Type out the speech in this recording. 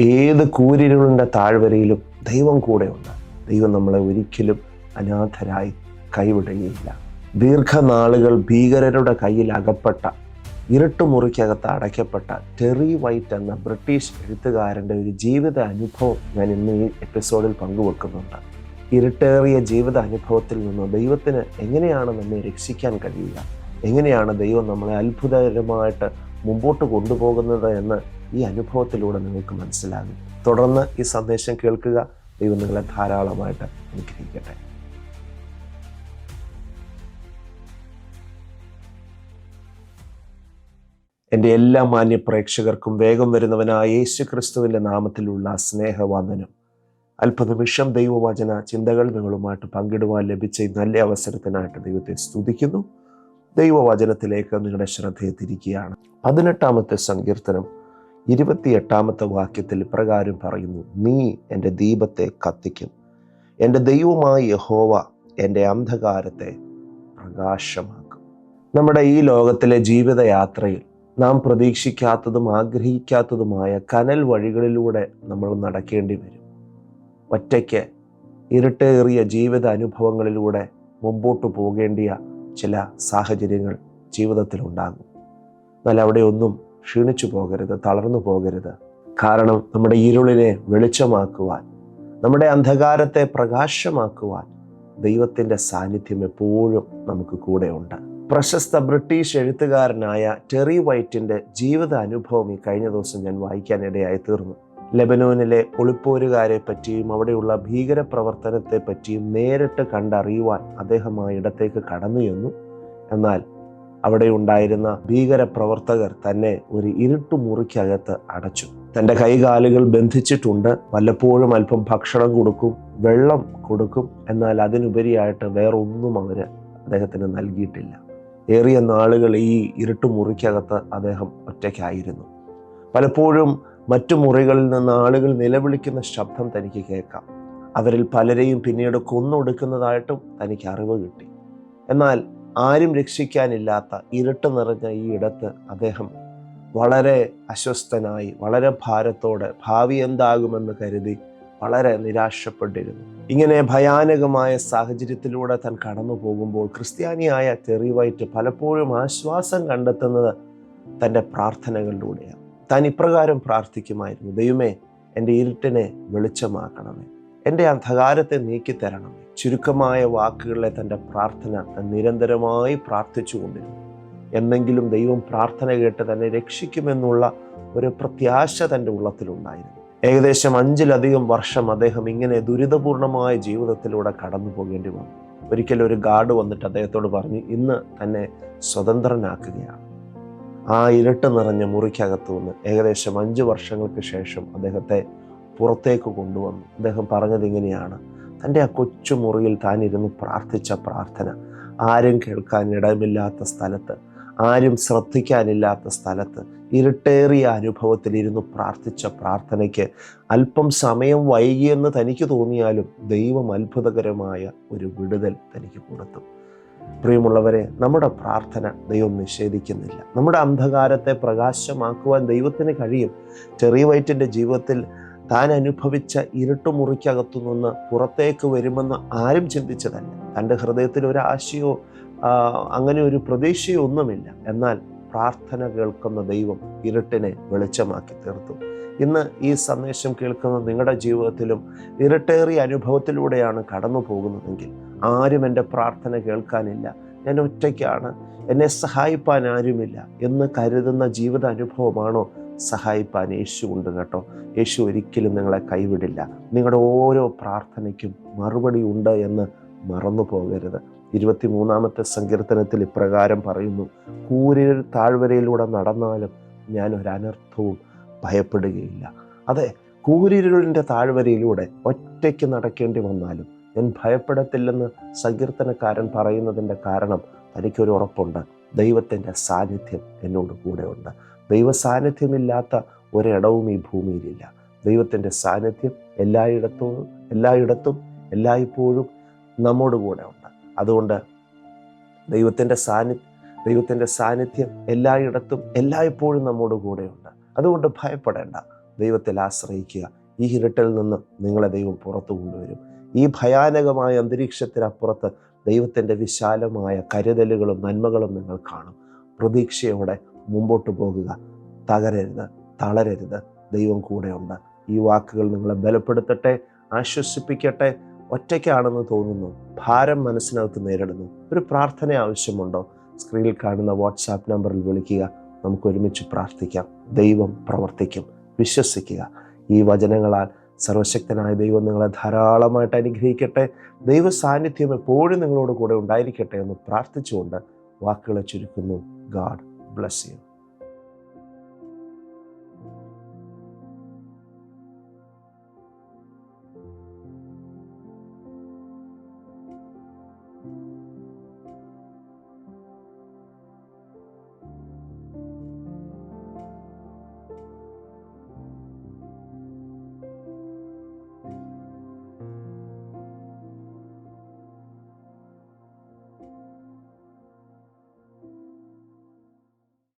ഏത് കൂരിരുളിന്റെ താഴ്വരയിലും ദൈവം കൂടെയുണ്ട് ദൈവം നമ്മളെ ഒരിക്കലും അനാഥരായി കൈവിടുകയില്ല. ദീർഘനാളുകൾ ഭീകരരുടെ കയ്യിൽ അകപ്പെട്ട ഇരുട്ടുമുറിക്കകത്ത് അടയ്ക്കപ്പെട്ട ടെറി വൈറ്റ് എന്ന ബ്രിട്ടീഷ് എഴുത്തുകാരന്റെ ഒരു ജീവിത അനുഭവം ഞാൻ ഇന്ന് ഈ എപ്പിസോഡിൽ പങ്കുവെക്കുന്നുണ്ട്. ഇരുട്ടേറിയ ജീവിത അനുഭവത്തിൽ നിന്ന് ദൈവത്തിന് എങ്ങനെയാണ് നമ്മെ രക്ഷിക്കാൻ കഴിയുക? എങ്ങനെയാണ് ദൈവം നമ്മളെ അത്ഭുതകരമായിട്ട് മുമ്പോട്ട് കൊണ്ടുപോകുന്നത് എന്ന് ഈ അനുഭവത്തിലൂടെ നിങ്ങൾക്ക് മനസ്സിലാകും. തുടർന്ന് ഈ സന്ദേശം കേൾക്കുക. ദൈവം നിങ്ങളെ ധാരാളമായിട്ട് അനുഗ്രഹിക്കട്ടെ. എന്റെ എല്ലാ മാന്യ പ്രേക്ഷകർക്കും വേഗം വരുന്നവനായ യേശു ക്രിസ്തുവിന്റെ നാമത്തിലുള്ള സ്നേഹവാന്ദനം. അല്പനിമിഷം ദൈവവചന ചിന്തകൾ നിങ്ങളുമായിട്ട് പങ്കിടുവാൻ ലഭിച്ച നല്ല അവസരത്തിനായിട്ട് ദൈവത്തെ സ്തുതിക്കുന്നു. ദൈവവചനത്തിലേക്ക് നിങ്ങളുടെ ശ്രദ്ധയെ തിരിക്കുകയാണ് പതിനെട്ടാമത്തെ സങ്കീർത്തനം ഇരുപത്തിയെട്ടാമത്തെ വാക്യത്തിൽ ഇപ്രകാരം പറയുന്നു നീ എന്റെ ദീപത്തെ കത്തിക്കും. എന്റെ ദൈവമായ യഹോവ എന്റെ അന്ധകാരത്തെ പ്രകാശമാക്കും. നമ്മുടെ ഈ ലോകത്തിലെ ജീവിതയാത്രയിൽ നാം പ്രതീക്ഷിക്കാത്തതും ആഗ്രഹിക്കാത്തതുമായ കനൽ വഴികളിലൂടെ നമ്മൾ നടക്കേണ്ടി വരും. ഒറ്റയ്ക്ക് ഇരുട്ടേറിയ ജീവിത അനുഭവങ്ങളിലൂടെ മുമ്പോട്ട് പോകേണ്ടിയ ചില സാഹചര്യങ്ങൾ ജീവിതത്തിൽ ഉണ്ടാകും. എന്നാൽ അവിടെ ഒന്നും ക്ഷീണിച്ചു പോകരുത് തളർന്നു പോകരുത്. കാരണം നമ്മുടെ ഇരുളിനെ വെളിച്ചമാക്കുവാൻ നമ്മുടെ അന്ധകാരത്തെ പ്രകാശമാക്കുവാൻ ദൈവത്തിന്റെ സാന്നിധ്യം എപ്പോഴും നമുക്ക് കൂടെയുണ്ട് പ്രശസ്ത ബ്രിട്ടീഷ് എഴുത്തുകാരനായ ടെറി വൈറ്റിന്റെ ജീവിത അനുഭവം ഈ കഴിഞ്ഞ ദിവസം ഞാൻ വായിക്കാനിടയായി തീർന്നു. ലെബനോനിലെ ഒളിപ്പോരുകാരെ പറ്റിയും അവിടെയുള്ള ഭീകര പ്രവർത്തനത്തെ പറ്റിയും നേരിട്ട് കണ്ടറിയുവാൻ അദ്ദേഹം ആ ഇടത്തേക്ക് കടന്നു ചെന്നു. എന്നാൽ അവിടെ ഉണ്ടായിരുന്ന ഭീകര പ്രവർത്തകർ തന്നെ ഒരു ഇരുട്ടു മുറിക്കകത്ത് അടച്ചു. തന്റെ കൈകാലുകൾ ബന്ധിച്ചിട്ടുണ്ട്. വല്ലപ്പോഴും അല്പം ഭക്ഷണം കൊടുക്കും വെള്ളം കൊടുക്കും. എന്നാൽ അതിനുപരിയായിട്ട് വേറൊന്നും അവർ അദ്ദേഹത്തിന് നൽകിയിട്ടില്ല. ഏറിയ നാളുകൾ ഈ ഇരുട്ടു മുറിക്കകത്ത് അദ്ദേഹം ഒറ്റയ്ക്കായിരുന്നു. പലപ്പോഴും മറ്റു മുറികളിൽ നിന്ന് ആളുകൾ നിലവിളിക്കുന്ന ശബ്ദം തനിക്ക് കേൾക്കാം. അവരിൽ പലരെയും പിന്നീട് കൊന്നൊടുക്കുന്നതായിട്ടും തനിക്ക് അറിവ് കിട്ടി. എന്നാൽ ആരും രക്ഷിക്കാനില്ലാത്ത ഇരുട്ട് നിറഞ്ഞ ഈ ഇടത്ത് അദ്ദേഹം വളരെ അസ്വസ്ഥനായി വളരെ ഭാരത്തോടെ ഭാവി എന്താകുമെന്ന് കരുതി വളരെ നിരാശപ്പെട്ടിരുന്നു. ഇങ്ങനെ ഭയാനകമായ സാഹചര്യത്തിലൂടെ താൻ കടന്നു പോകുമ്പോൾ ക്രിസ്ത്യാനിയായ ടെറി വൈറ്റ് പലപ്പോഴും ആശ്വാസം കണ്ടെത്തുന്നത് തന്റെ പ്രാർത്ഥനകളിലൂടെയാണ്. താൻ ഇപ്രകാരം പ്രാർത്ഥിക്കുമായിരുന്നു. ദൈവമേ എന്റെ ഇരുട്ടിനെ വെളിച്ചമാക്കണമേ. എന്റെ അന്ധകാരത്തെ നീക്കിത്തരണമേ. ചുരുക്കമായ വാക്കുകളിലെ തന്റെ പ്രാർത്ഥന നിരന്തരമായി പ്രാർത്ഥിച്ചുകൊണ്ടിരുന്നു. എന്നെങ്കിലും ദൈവം പ്രാർത്ഥന കേട്ട് തന്നെ രക്ഷിക്കുമെന്നുള്ള ഒരു പ്രത്യാശ തന്റെ ഉള്ളത്തിലുണ്ടായിരുന്നു. ഏകദേശം അഞ്ചിലധികം വർഷം അദ്ദേഹം ഇങ്ങനെ ദുരിതപൂർണമായ ജീവിതത്തിലൂടെ കടന്നു പോകേണ്ടി വന്നു. ഒരിക്കലും ഒരു ഗാർഡ് വന്നിട്ട് അദ്ദേഹത്തോട് പറഞ്ഞു ഇന്ന് തന്നെ സ്വതന്ത്രനാക്കുകയാണ്. ആ ഇരുട്ട് നിറഞ്ഞ മുറിക്കകത്തു നിന്ന് ഏകദേശം അഞ്ച് വർഷങ്ങൾക്ക് ശേഷം അദ്ദേഹത്തെ പുറത്തേക്ക് കൊണ്ടുവന്നു. അദ്ദേഹം പറഞ്ഞത് ഇങ്ങനെയാണ്. തന്റെ ആ കൊച്ചു മുറിയിൽ താൻ ഇരുന്ന് പ്രാർത്ഥിച്ച പ്രാർത്ഥന. ആരും കേൾക്കാൻ ഇടമില്ലാത്ത സ്ഥലത്ത് ആരും ശ്രദ്ധിക്കാനില്ലാത്ത സ്ഥലത്ത് ഇരുട്ടേറിയ അനുഭവത്തിൽ ഇരുന്ന് പ്രാർത്ഥിച്ച പ്രാർത്ഥനയ്ക്ക് അല്പം സമയം വൈകിയെന്ന് തനിക്ക് തോന്നിയാലും ദൈവം അത്ഭുതകരമായ ഒരു വിടുതൽ തനിക്ക് കൊടുത്തു. പ്രിയമുള്ളവരെ നമ്മുടെ പ്രാർത്ഥന ദൈവം നിഷേധിക്കുന്നില്ല. നമ്മുടെ അന്ധകാരത്തെ പ്രകാശമാക്കുവാൻ ദൈവത്തിന് കഴിയും. ചെറിയ വയറ്റിന്റെ ജീവിതത്തിൽ താൻ അനുഭവിച്ച ഇരുട്ടുമുറിക്കകത്തു നിന്ന് പുറത്തേക്ക് വരുമെന്ന് ആരും ചിന്തിച്ചതല്ല. തന്റെ ഹൃദയത്തിൽ ഒരു ആശയോ അങ്ങനെ ഒരു പ്രതീക്ഷയോ ഒന്നുമില്ല. എന്നാൽ പ്രാർത്ഥന കേൾക്കുന്ന ദൈവം ഇരുട്ടിനെ വെളിച്ചമാക്കി തീർത്തു. ഇന്ന് ഈ സന്ദേശം കേൾക്കുന്ന നിങ്ങളുടെ ജീവിതത്തിലും ഇരട്ടേറിയ അനുഭവത്തിലൂടെയാണ് കടന്നു പോകുന്നതെങ്കിൽ ആരും എന്റെ പ്രാർത്ഥന കേൾക്കാനില്ല. ഞാൻ ഒറ്റയ്ക്കാണ്. എന്നെ സഹായിപ്പാൻ ആരുമില്ല. എന്ന് കരുതുന്ന ജീവിത അനുഭവമാണോ സഹായിപ്പാൻ യേശു ഉണ്ട് കേട്ടോ. യേശു ഒരിക്കലും നിങ്ങളെ കൈവിടില്ല. നിങ്ങളുടെ ഓരോ പ്രാർത്ഥനയ്ക്കും മറുപടി ഉണ്ട് എന്ന് മറന്നു പോകരുത്. ഇരുപത്തിമൂന്നാമത്തെ സങ്കീർത്തനത്തിൽ ഇപ്രകാരം പറയുന്നു കൂരിൽ താഴ്വരയിലൂടെ നടന്നാലും ഞാൻ ഒരനർത്ഥവും ഭയപ്പെടുകയില്ല. അതെ കൂരിരുളിന്റെ താഴ്വരയിലൂടെ ഒറ്റയ്ക്ക് നടക്കേണ്ടി വന്നാലും ഞാൻ ഭയപ്പെടത്തില്ലെന്ന് സങ്കീർത്തനക്കാരൻ പറയുന്നതിന്റെ കാരണം തനിക്കൊരു ഉറപ്പുണ്ട്. ദൈവത്തിന്റെ സാന്നിധ്യം എന്നോട് കൂടെയുണ്ട്. ദൈവ സാന്നിധ്യമില്ലാത്ത ഒരിടവും ഈ ഭൂമിയിലില്ല. ദൈവത്തിന്റെ സാന്നിധ്യം എല്ലായിടത്തും എല്ലായിടത്തും എല്ലായ്പ്പോഴും നമ്മോട് കൂടെ ഉണ്ട് അതുകൊണ്ട് ദൈവത്തിന്റെ സാന്നിധ്യം ദൈവത്തിന്റെ സാന്നിധ്യം എല്ലായിടത്തും എല്ലായ്പ്പോഴും നമ്മോട് കൂടെയുണ്ട്. അതുകൊണ്ട് ഭയപ്പെടേണ്ട. ദൈവത്തിൽ ആശ്രയിക്കുക. ഈ ഇരുട്ടിൽ നിന്ന് നിങ്ങളെ ദൈവം പുറത്തു കൊണ്ടുവരും. ഈ ഭയാനകമായ അന്തരീക്ഷത്തിനപ്പുറത്ത് ദൈവത്തിന്റെ വിശാലമായ കരുതലുകളും നന്മകളും നിങ്ങൾ കാണും. പ്രതീക്ഷയോടെ മുമ്പോട്ട് പോകുക. തകരരുത് തളരരുത്. ദൈവം കൂടെയുണ്ട്. ഈ വാക്കുകൾ നിങ്ങളെ ബലപ്പെടുത്തട്ടെ ആശ്വസിപ്പിക്കട്ടെ. ഒറ്റയ്ക്കാണെന്ന് തോന്നുന്നു. ഭാരം മനസ്സിനകത്ത് നേരിടുന്നു. ഒരു പ്രാർത്ഥന ആവശ്യമുണ്ടോ? സ്ക്രീനിൽ കാണുന്ന വാട്സാപ്പ് നമ്പറിൽ വിളിക്കുക. നമുക്ക് ഒരുമിച്ച് പ്രാർത്ഥിക്കാം. ദൈവം പ്രവർത്തിക്കും. വിശ്വസിക്കുക. ഈ വചനങ്ങളാൽ സർവശക്തനായ ദൈവം നിങ്ങളെ ധാരാളമായിട്ട് അനുഗ്രഹിക്കട്ടെ. ദൈവ സാന്നിധ്യം എപ്പോഴും നിങ്ങളോട് കൂടെ ഉണ്ടായിരിക്കട്ടെ എന്ന് പ്രാർത്ഥിച്ചുകൊണ്ട് വാക്കുകളെ ചുരുക്കുന്നു. God bless you.